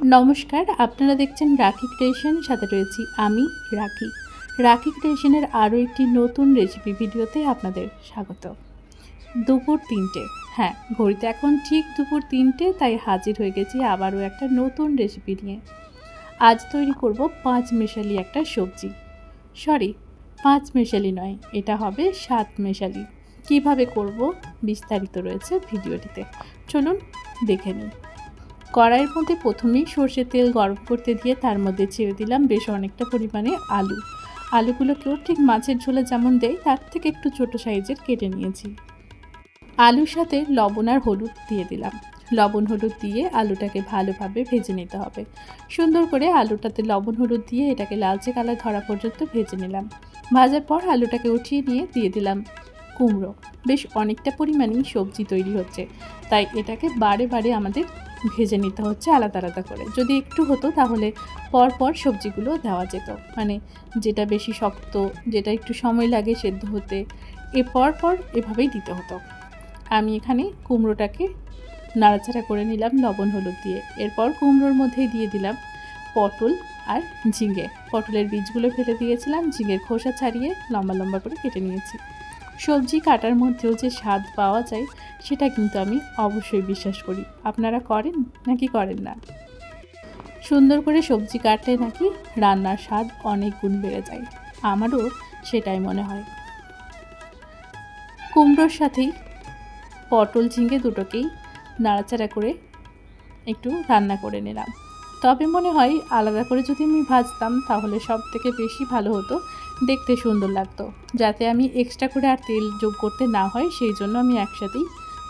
নমস্কার, আপনারা দেখছেন রাখি ক্রিয়েশন, সাথে রয়েছি আমি, রাখি। রাখি ক্রিয়েশনের আরও একটি নতুন রেসিপি ভিডিওতে আপনাদের স্বাগত। দুপুর তিনটে। হ্যাঁ ঘড়িতে এখন ঠিক দুপুর তিনটে, তাই হাজির হয়ে গেছি আবারও একটা নতুন রেসিপি নিয়ে। আজ তৈরি করব পাঁচ মেশালি একটা সবজি। সরি, পাঁচ মেশালি নয়, এটা হবে সাত মেশালি। কীভাবে করব বিস্তারিত রয়েছে ভিডিওটিতে। চলুন দেখে নিন কড়াইয়ের মধ্যে প্রথমেই সর্ষের তেল গরম করতে দিয়ে তার মধ্যে ছেড়ে দিলাম বেশ অনেকটা পরিমাণে আলু। আলুগুলোকেও ঠিক মাছের ঝোলে যেমন দেয় তার থেকে একটু ছোট সাইজের কেটে নিয়েছি। আলুর সাথে লবণ আর হলুদ দিয়ে দিলাম। লবণ হলুদ দিয়ে আলুটাকে ভালোভাবে ভেজে নিতে হবে। সুন্দর করে আলুটাতে লবণ হলুদ দিয়ে এটাকে লালচে কালার ধরা পর্যন্ত ভেজে নিলাম। ভাজার পর আলুটাকে উঠিয়ে নিয়ে দিয়ে দিলাম কুমড়ো। বেশ অনেকটা পরিমাণেই সবজি তৈরি হচ্ছে, তাই এটাকে বারে বারে আমাদের ভেজে নিতে হচ্ছে আলাদা আলাদা করে। যদি একটু হতো তাহলে পর পর সবজিগুলো দেওয়া যেত। মানে যেটা বেশি শক্ত, যেটা একটু সময় লাগে সেদ্ধ হতে, এ পর পর এভাবেই দিতে হতো। আমি এখানে কুমড়োটাকে নাড়াচাড়া করে নিলাম লবণ, হলুদ দিয়ে। এরপর কুমড়োর মধ্যেই দিয়ে দিলাম পটল আর ঝিঙে। পটলের বীজগুলো ফেলে দিয়েছিলাম, ঝিঙের খোসা ছাড়িয়ে লম্বা লম্বা করে কেটে নিয়েছি। সবজি কাটার মধ্যেও যে স্বাদ পাওয়া যায়, সেটা কিন্তু আমি অবশ্যই বিশ্বাস করি। আপনারা করেন নাকি করেন না? সুন্দর করে সবজি কাটলে নাকি রান্নার স্বাদ অনেক গুণ বেড়ে যায়। আমারও সেটাই মনে হয়। কুমড়োর সাথেই পটল ঝিঙে দুটোকেই নাড়াচাড়া করে একটু রান্না করে নিলাম। তবে মনে হয় আলাদা করে যদি আমি ভাজতাম, তাহলে সব থেকে বেশি ভালো হতো দেখতে সুন্দর লাগতো, যাতে আমি এক্সট্রা করে আর তেল যোগ করতে না হয়, সেই জন্য আমি একসাথেই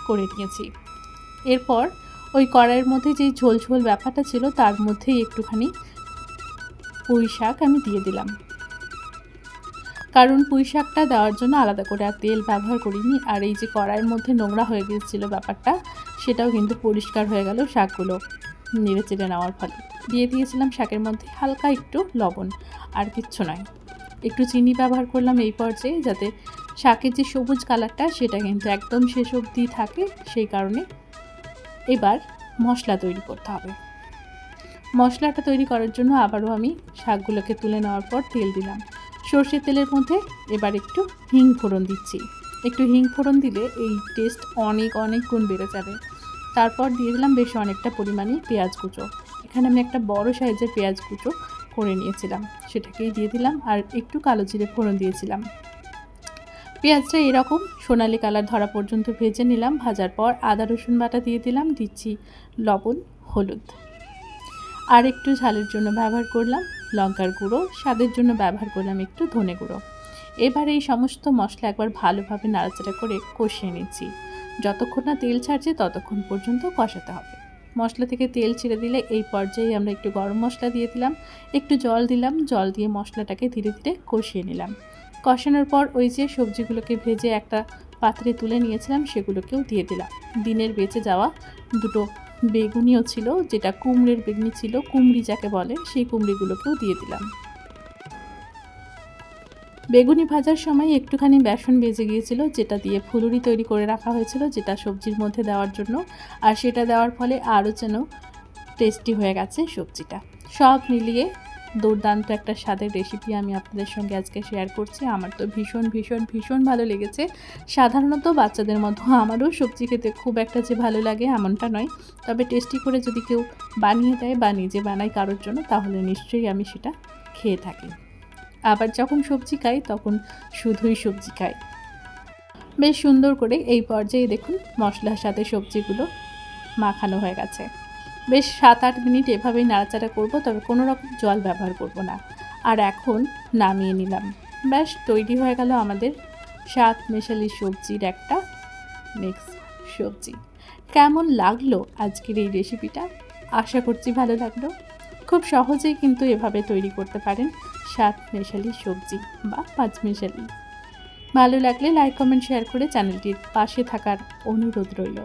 করে নিয়েছি। এরপর ওই কড়াইয়ের মধ্যে যেই ঝোল ঝোল ব্যাপারটা ছিল, তার মধ্যেই একটুখানি পুঁই শাক আমি দিয়ে দিলাম। কারণ পুঁই শাকটা দেওয়ার জন্য আলাদা করে আর তেল ব্যবহার করিনি, আর এই যে কড়াইয়ের মধ্যে নোংরা হয়ে গিয়েছিল ব্যাপারটা, সেটাও কিন্তু পরিষ্কার হয়ে গেল শাকগুলো নেড়ে চেড়ে নেওয়ার ফলে। দিয়ে দিয়েছিলাম শাকের মধ্যে হালকা একটু লবণ, আর কিচ্ছু নয়। একটু চিনি ব্যবহার করলাম এই পর্যায়ে যাতে শাকের যে সবুজ কালারটা সেটা কিন্তু একদম শেষ অবধি থাকে, সেই কারণে এবার মশলা তৈরি করতে হবে। মশলাটা তৈরি করার জন্য আবারও আমি শাকগুলোকে তুলে নেওয়ার পর তেল দিলাম। সর্ষের তেলের মধ্যে এবার একটু হিং ফোড়ন দিচ্ছি। একটু হিং ফোড়ন দিলে এই টেস্ট অনেক অনেক গুণ বেড়ে যাবে। তারপর দিয়ে দিলাম বেশ অনেকটা পরিমাণে পেঁয়াজ কুচো। এখানে আমি একটা বড় সাইজের পেঁয়াজ কুচো করে নিয়েছিলাম, সেটাকেই দিয়ে দিলাম আর একটু কালো জিরে ফোড়ন দিয়েছিলাম। পেঁয়াজটা এরকম সোনালি কালার ধরা পর্যন্ত ভেজে নিলাম, ভাজার পর আদা, রসুন বাটা দিয়ে দিলাম, দিচ্ছি লবণ, হলুদ। আর একটু ঝালের জন্য ব্যবহার করলাম লঙ্কার গুঁড়ো, স্বাদের জন্য ব্যবহার করলাম একটু ধনে গুঁড়ো। এবার এই সমস্ত মশলা একবার ভালোভাবে নাড়াচাড়া করে কষিয়ে নিচ্ছি। যতক্ষণ না তেল ছাড়ছে ততক্ষণ পর্যন্ত কষাতে হবে। মশলা থেকে তেল ছেড়ে দিলে এই পর্যায়ে আমরা একটু গরম মশলা দিয়ে দিলাম, একটু জল দিলাম, জল দিয়ে মশলাটাকে ধীরে ধীরে কষিয়ে নিলাম। কষানোর পর ওই যে সবজিগুলোকে ভেজে একটা পাত্রে তুলে নিয়েছিলাম, সেগুলোকেও দিয়ে দিলাম। দিনের বেঁচে যাওয়া দুটো বেগুনিও ছিল, যেটা কুমড়ের বেগুনি ছিল, কুমড়ি যাকে বলে, সেই কুমড়িগুলোকেও দিয়ে দিলাম। বেগুনি ভাজার সময় একটুখানি বেসন বেজে গিয়েছিল, যেটা দিয়ে ফুলুরি তৈরি করে রাখা হয়েছিল, যেটা সবজির মধ্যে দেওয়ার জন্য। আর সেটা দেওয়ার ফলে আরও যেন টেস্টি হয়ে গেছে সবজিটা। সব মিলিয়ে দুর্দান্ত একটা স্বাদের রেসিপি আমি আপনাদের সঙ্গে আজকে শেয়ার করছি। আমার তো ভীষণ ভীষণ ভীষণ ভালো লেগেছে। সাধারণত বাচ্চাদের মতো আমারও সবজি খেতে খুব একটা যে ভালো লাগে এমনটা নয়। তবে টেস্টি করে যদি কেউ বানিয়ে দেয় বা নিজে বানায় কারোর জন্য, তাহলে নিশ্চয়ই আমি সেটা খেয়ে থাকি। আবার যখন সবজি খাই, তখন শুধুই সবজি খাই। বেশ সুন্দর করে এই পর্যায়ে দেখুন মশলার সাথে সবজিগুলো মাখানো হয়ে গেছে। বেশ সাত আট মিনিট এভাবেই নাড়াচাড়া করব, তবে কোনো রকম জল ব্যবহার করব না। আর এখন নামিয়ে নিলাম। ব্যাস, তৈরি হয়ে গেল আমাদের সাত মেশালি সবজির একটা মিক্স সবজি। কেমন লাগল আজকের এই রেসিপিটা আশা করছি ভালো লাগল। খুব সহজেই কিন্তু এভাবে তৈরি করতে পারেন। সাত মেশালি সবজি বা পাঁচ মেশালি ভালো লাগলে লাইক কমেন্ট শেয়ার করে চ্যানেলটির পাশে থাকার অনুরোধ রইল।